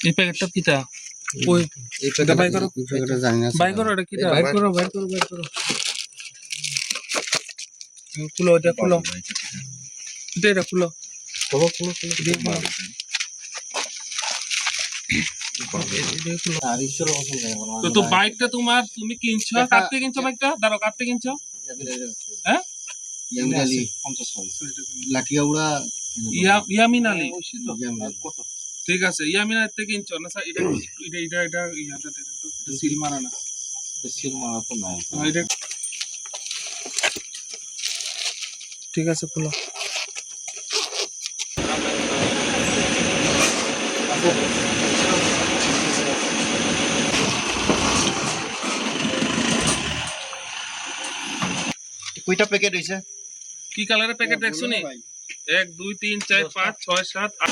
এই প্যাকেটটা কিটা ওই এটা বাই করো জানি না বাই করো এটা কিটা বাইর করো বাই করো বাই করো। খুলো এটা খুলো। এটা এটা খুলো। খোলো খোলো খোলো। দিয়ে খুলো। এটা খুলো। চারিশোর মতন জায়গা বলো। তো তো বাইকটা তোমার তুমি কিনছো? কাটতে কিনছো বাইকটা? দাঁড়াও কাটতে কিনছো? হ্যাঁ? ইয়ামিনালি লাঠিয়াউড়া ইয়া ইয়ামিন আলী। ইয়ামিনালি। ঠিক আছে ইয়ামিন থেকে কিনছো না স্যার এটা এটা এটা এটা ইয়াটা দেখেন তো এটা সিল মারা না। সিল মারা তো নাই। এটা ঠিক আছে খুলো। কয়টা প্যাকেট হইছে? কি কালারের প্যাকেট দেখছ নি? এক দুই তিন চার পাঁচ ছয় সাত আট।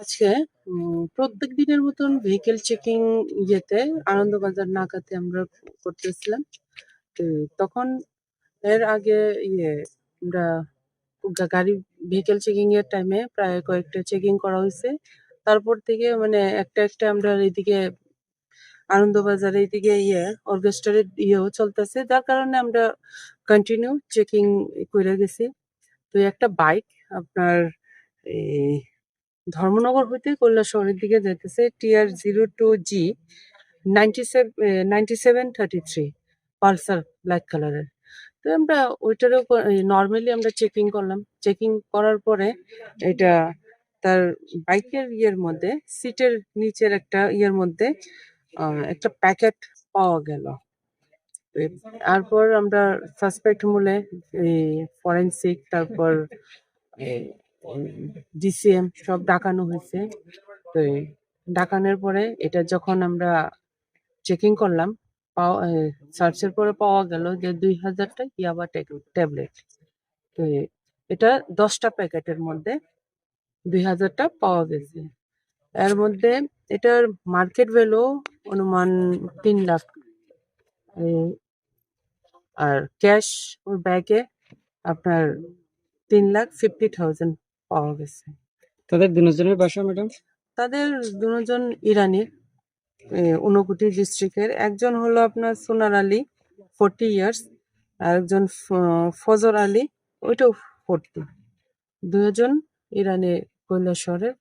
আজকে প্রত্যেক দিনের মতন ভেহিকেল চেকিং ইয়েতে আনন্দবাজার নাকাতে আমরা করতেছিলাম। তো তখন এর আগে ইয়ে আমরা গাড়ি ভেহিকেল চেকিং এর টাইমে প্রায় কয়েকটা চেকিং করা হয়েছে তারপর থেকে মানে একটা একটা আমরা এইদিকে আনন্দবাজার এইদিকে ইয়ে অর্কেস্ট্রারের ইয়েও চলতেছে। যার কারণে আমরা কন্টিনিউ চেকিং করে গেছি। তো একটা বাইক আপনার এই ধর্মনগর হইতে কৈলাসহরের দিকে যাইতেছে TR zero two G ninety seven thirty three Pulsar black কালারের। তো আমরা ওইটারও নর্মালি আমরা চেকিং করলাম। চেকিং করার পরে এটা তার বাইকের ইয়ের মধ্যে, সিটের নিচের একটা ইয়ের মধ্যে একটা প্যাকেট পাওয়া গেল। তারপর আমরা সাসপেক্ট মূলে ফরেন্সিক তারপর ডিসিএম সব ডাকানো হয়েছে। তো ডাকানোর পরে এটা যখন আমরা চেকিং করলাম, পাওয়া সার্চের পরে পাওয়া গেল যে দুই হাজারটা ইয়াবা ট্যাবলেট তো এটা দশটা প্যাকেটের মধ্যে দুই হাজারটা পাওয়া গেছে। এর মধ্যে এটার মার্কেট ভ্যালু অনুমান তিন লাখ। আর ক্যাশ ওর ব্যাগে আপনার তিন লাখ ফিফটি থাউজেন্ড পাওয়া গেছে। তাদের দুজনের বাসা, ম্যাডাম? তাদের দুজন ইরানির ঊনকোটি ডিস্ট্রিক্টের। একজন হলো আপনার সোনার আলী, ফোরটি ইয়ার্স। আর একজন ফ- ফজর আলী, ওইটাও ফোরটি। দুজন ইরানের কৈলাসহরের